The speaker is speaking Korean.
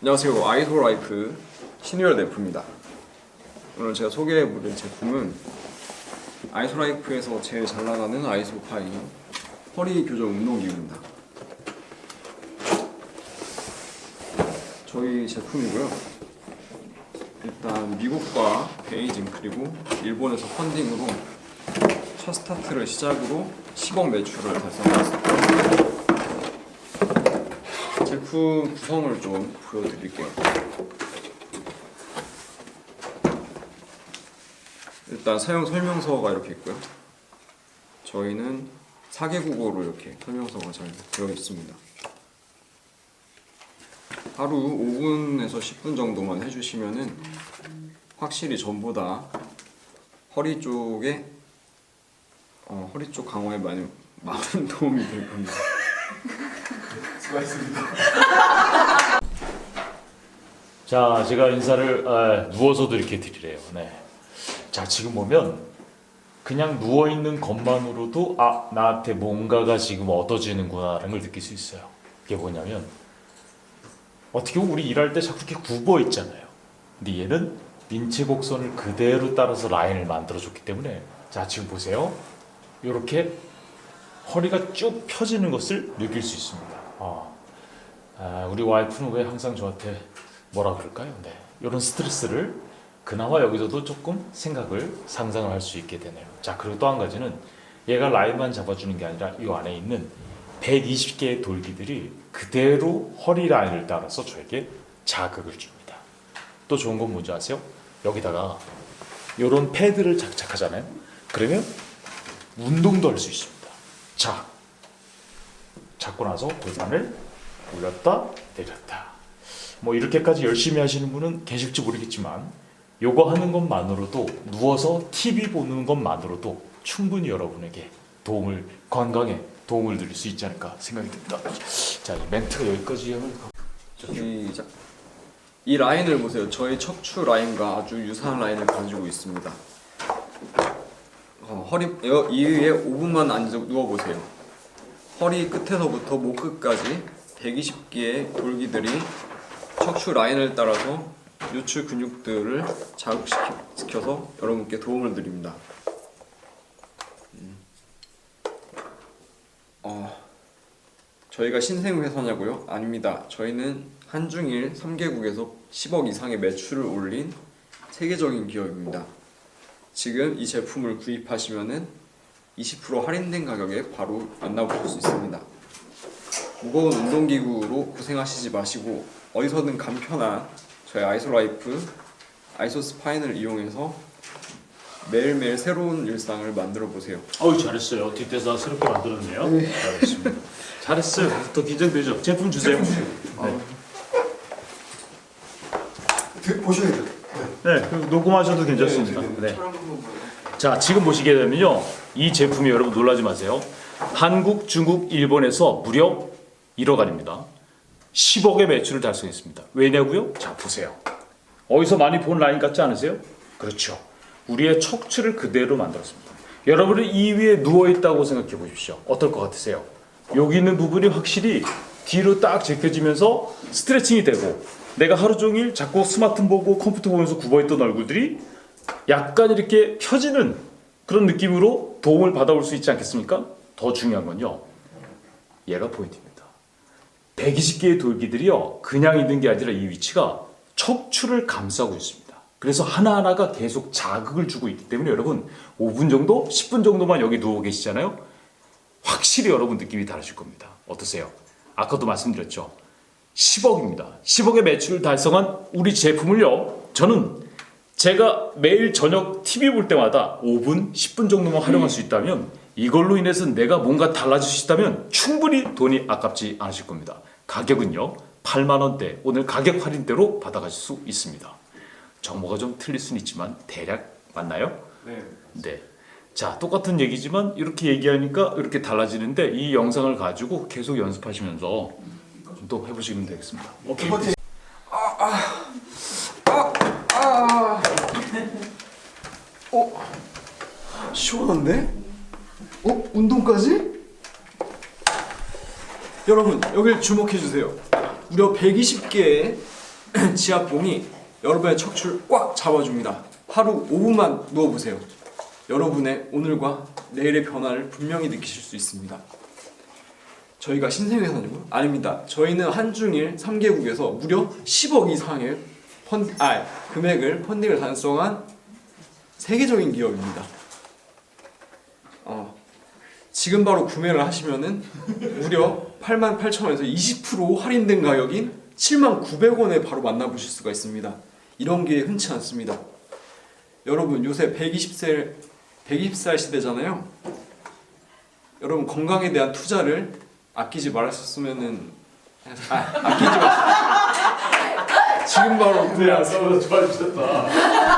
안녕하세요. 아이소라이프 신유열 대표입니다. 오늘 제가 소개해드릴 제품은 아이소라이프에서 제일 잘 나가는 아이소파이 허리 교정 운동기구입니다. 저희 제품이고요. 일단 미국과 베이징 그리고 일본에서 펀딩으로 첫 스타트를 시작으로 10억 매출을 달성했습니다. 제품 구성을 좀 보여드릴게요. 일단 사용 설명서가 이렇게 있고요. 저희는 4개 국어로 이렇게 설명서가 잘 되어 있습니다. 하루 5분에서 10분 정도만 해주시면은 확실히 전보다 허리 쪽에 어, 허리 쪽 강화에 많이 많은 도움이 될 겁니다. 자, 제가 인사를 아, 누워서도 이렇게 드리래요. 네. 자, 지금 보면 그냥 누워 있는 것만으로도 아 나한테 뭔가가 지금 얻어지는구나라는 걸 느낄 수 있어요. 이게 뭐냐면 어떻게 보면 우리 일할 때 자꾸 이렇게 굽어 있잖아요. 근데 얘는 인체 곡선을 그대로 따라서 라인을 만들어 줬기 때문에 자 지금 보세요. 이렇게 허리가 쭉 펴지는 것을 느낄 수 있습니다. 아, 아, 우리 와이프는 왜 항상 저한테 뭐라 그럴까요? 네, 이런 스트레스를 그나마 여기서도 조금 생각을 상상을 할 수 있게 되네요. 자 그리고 또 한 가지는 얘가 라인만 잡아주는 게 아니라 이 안에 있는 120개의 돌기들이 그대로 허리 라인을 따라서 저에게 자극을 줍니다. 또 좋은 건 뭔지 아세요? 여기다가 이런 패드를 장착하잖아요. 그러면 운동도 할 수 있습니다. 자, 잡고 나서 골반을 올렸다 내렸다. 뭐 이렇게까지 열심히 하시는 분은 계실지 모르겠지만 요거 하는 것만으로도 누워서 TV 보는 것만으로도 충분히 여러분에게 도움을 건강에 도움을 드릴 수 있지 않을까 생각이 듭니다. 자, 이 멘트가 여기까지 하면 시작. 이 라인을 보세요. 저희 척추 라인과 아주 유사한 라인을 가지고 있습니다. 어, 허리 여- 이 위에 5분만 앉아 누워 보세요. 허리 끝에서부터 목 끝까지 120개의 돌기들이 척추 라인을 따라서 요추 근육들을 자극시켜서 여러분께 도움을 드립니다. 음. 어, 저희가 신생회사냐고요? 아닙니다. 저희는 한중일 3개국에서 10억 이상의 매출을 올린 세계적인 기업입니다. 지금 이 제품을 구입하시면은 20% 할인된 가격에 바로 만나보실 수 있습니다. 무거운 운동기구로 고생하시지 마시고 어디서든 간편한 저희 아이소라이프 아이소 스파인을 이용해서 매일매일 새로운 일상을 만들어 보세요. 어우 잘했어요. 뒷대사 새롭게 만들었네요. 잘했습니다. 잘했어요. 더 긴장되죠. 제품 주세요. 네. 드- 보셔야 돼요. 네, 그 녹음하셔도 괜찮습니다. 네. 자, 지금 보시게 되면요. 이 제품이 여러분 놀라지 마세요. 한국, 중국, 일본에서 무려 1억 원입니다. 10억의 매출을 달성했습니다. 왜냐고요? 자, 보세요. 어디서 많이 본 라인 같지 않으세요? 그렇죠. 우리의 척추를 그대로 만들었습니다. 여러분은 이 위에 누워 있다고 생각해 보십시오. 어떨 것 같으세요? 여기 있는 부분이 확실히 뒤로 딱 제껴지면서 스트레칭이 되고 내가 하루 종일 자꾸 스마트폰 보고 컴퓨터 보면서 굽어 있던 얼굴들이 약간 이렇게 펴지는 그런 느낌으로 도움을 받아올 수 있지 않겠습니까? 더 중요한 건요. 얘가 포인트입니다. 120개의 돌기들이요. 그냥 있는 게 아니라 이 위치가 척추를 감싸고 있습니다. 그래서 하나하나가 계속 자극을 주고 있기 때문에 여러분 5분 정도, 10분 정도만 여기 누워 계시잖아요. 확실히 여러분 느낌이 다르실 겁니다. 어떠세요? 아까도 말씀드렸죠. 10억입니다. 10억의 매출을 달성한 우리 제품을요. 저는 제가 매일 저녁 TV 볼 때마다 5분, 10분 정도만 활용할 수 있다면 이걸로 인해서 내가 뭔가 달라질 수 있다면 충분히 돈이 아깝지 않으실 겁니다. 가격은요. 8만 원대 오늘 가격 할인대로 받아가실 수 있습니다. 정보가 좀 틀릴 수는 있지만 대략 맞나요? 네. 네. 자, 똑같은 얘기지만 이렇게 얘기하니까 이렇게 달라지는데 이 영상을 가지고 계속 연습하시면서 또 해보시면 되겠습니다. 오케이. 어? 시원한데? 어? 운동까지? 여러분 여길 주목해 주세요. 무려 120개의 지압봉이 여러분의 척추를 꽉 잡아줍니다. 하루 5분만 누워보세요. 여러분의 오늘과 내일의 변화를 분명히 느끼실 수 있습니다. 저희가 신생회사냐고? 아닙니다. 저희는 한중일 3개국에서 무려 10억 이상의 펀, 아, 금액을 펀딩을 달성한 세계적인 기업입니다. 어, 지금 바로 구매를 하시면은 무려 8만 8천 원에서 20% 할인된 가격인 7만 900원에 바로 만나보실 수가 있습니다. 이런 게 흔치 않습니다. 여러분 요새 120세 120살 시대잖아요. 여러분 건강에 대한 투자를 아끼지 말았었으면은 아, 아끼지 마. 지금 바로 구매 네, 좋아주셨다.